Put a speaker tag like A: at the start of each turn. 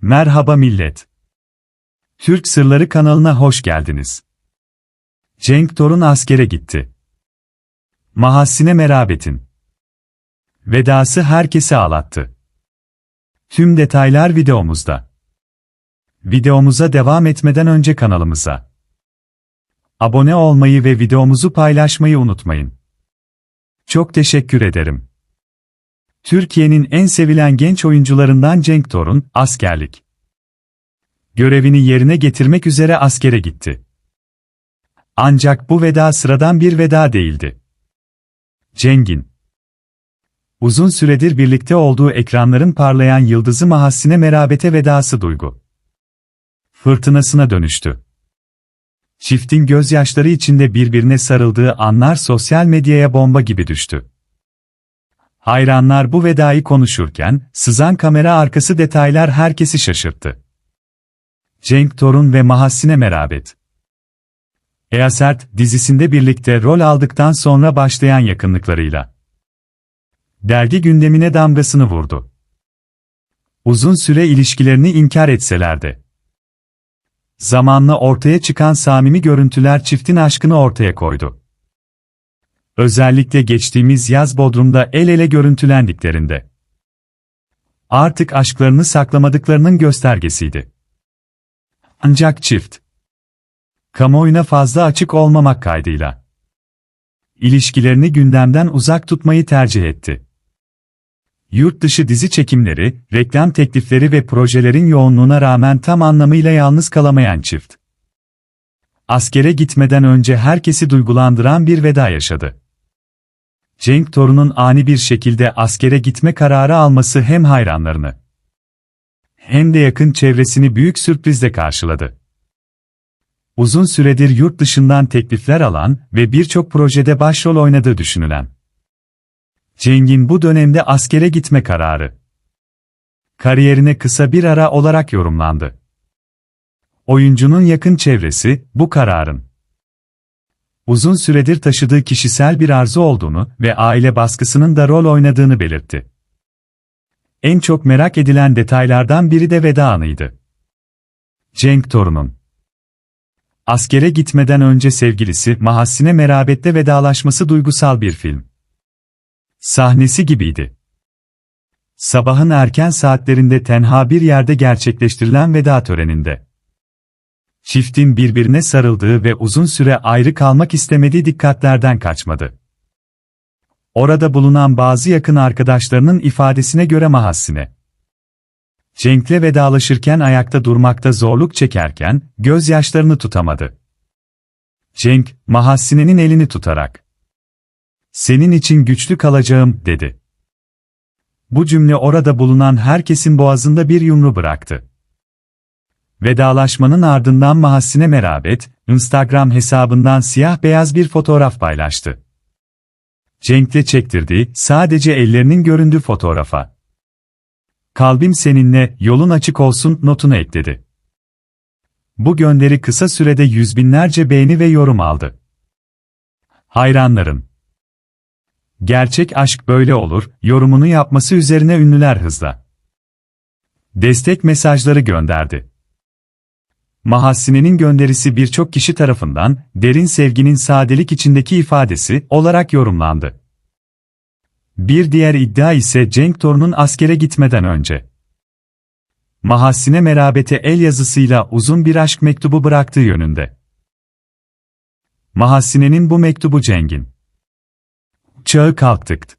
A: Merhaba millet. Türk Sırları kanalına hoş geldiniz. Cenk Torun askere gitti. Mahassine Merabet'in. Vedası herkesi ağlattı. Tüm detaylar videomuzda. Videomuza devam etmeden önce kanalımıza abone olmayı ve videomuzu paylaşmayı unutmayın. Çok teşekkür ederim. Türkiye'nin en sevilen genç oyuncularından Cenk Torun, askerlik görevini yerine getirmek üzere askere gitti. Ancak bu veda sıradan bir veda değildi. Cengin Uzun süredir birlikte olduğu ekranların parlayan yıldızı Mahassine Merabet'e vedası duygu. Fırtınasına dönüştü. Çiftin gözyaşları içinde birbirine sarıldığı anlar sosyal medyaya bomba gibi düştü. Hayranlar bu vedayı konuşurken, sızan kamera arkası detaylar herkesi şaşırttı. Cenk Torun ve Mahassine Merabet Easert dizisinde birlikte rol aldıktan sonra başlayan yakınlıklarıyla dergi gündemine damgasını vurdu. Uzun süre ilişkilerini inkar etseler de zamanla ortaya çıkan samimi görüntüler çiftin aşkını ortaya koydu. Özellikle geçtiğimiz yaz Bodrum'da el ele görüntülendiklerinde artık aşklarını saklamadıklarının göstergesiydi. Ancak çift kamuoyuna fazla açık olmamak kaydıyla ilişkilerini gündemden uzak tutmayı tercih etti. Yurt dışı dizi çekimleri, reklam teklifleri ve projelerin yoğunluğuna rağmen tam anlamıyla yalnız kalamayan çift. Askere gitmeden önce herkesi duygulandıran bir veda yaşadı. Cenk Torun'un ani bir şekilde askere gitme kararı alması hem hayranlarını hem de yakın çevresini büyük sürprizle karşıladı. Uzun süredir yurt dışından teklifler alan ve birçok projede başrol oynadığı düşünülen Cenk'in bu dönemde askere gitme kararı kariyerine kısa bir ara olarak yorumlandı. Oyuncunun yakın çevresi, bu kararın uzun süredir taşıdığı kişisel bir arzu olduğunu ve aile baskısının da rol oynadığını belirtti. En çok merak edilen detaylardan biri de veda anıydı. Cenk Torun'un askere gitmeden önce sevgilisi Mahassine Merabet'te vedalaşması duygusal bir film sahnesi gibiydi. Sabahın erken saatlerinde tenha bir yerde gerçekleştirilen veda töreninde. Çiftin birbirine sarıldığı ve uzun süre ayrı kalmak istemediği dikkatlerden kaçmadı. Orada bulunan bazı yakın arkadaşlarının ifadesine göre Mahassine. Cenk'le vedalaşırken ayakta durmakta zorluk çekerken, gözyaşlarını tutamadı. Cenk, Mahassine'nin elini tutarak, senin için güçlü kalacağım, dedi. Bu cümle orada bulunan herkesin boğazında bir yumru bıraktı. Vedalaşmanın ardından Mahassine Merabet, Instagram hesabından siyah beyaz bir fotoğraf paylaştı. Cenk'le çektirdiği, sadece ellerinin göründüğü fotoğrafa. Kalbim seninle, yolun açık olsun notunu ekledi. Bu gönderi kısa sürede yüz binlerce beğeni ve yorum aldı. Hayranların Gerçek aşk böyle olur, yorumunu yapması üzerine ünlüler hızla. Destek mesajları gönderdi. Mahassine'nin gönderisi birçok kişi tarafından, derin sevginin sadelik içindeki ifadesi olarak yorumlandı. Bir diğer iddia ise Cenk Torun'un askere gitmeden önce. Mahassine merabete el yazısıyla uzun bir aşk mektubu bıraktığı yönünde. Mahassine'nin bu mektubu Cenk'in Çağı kalktık.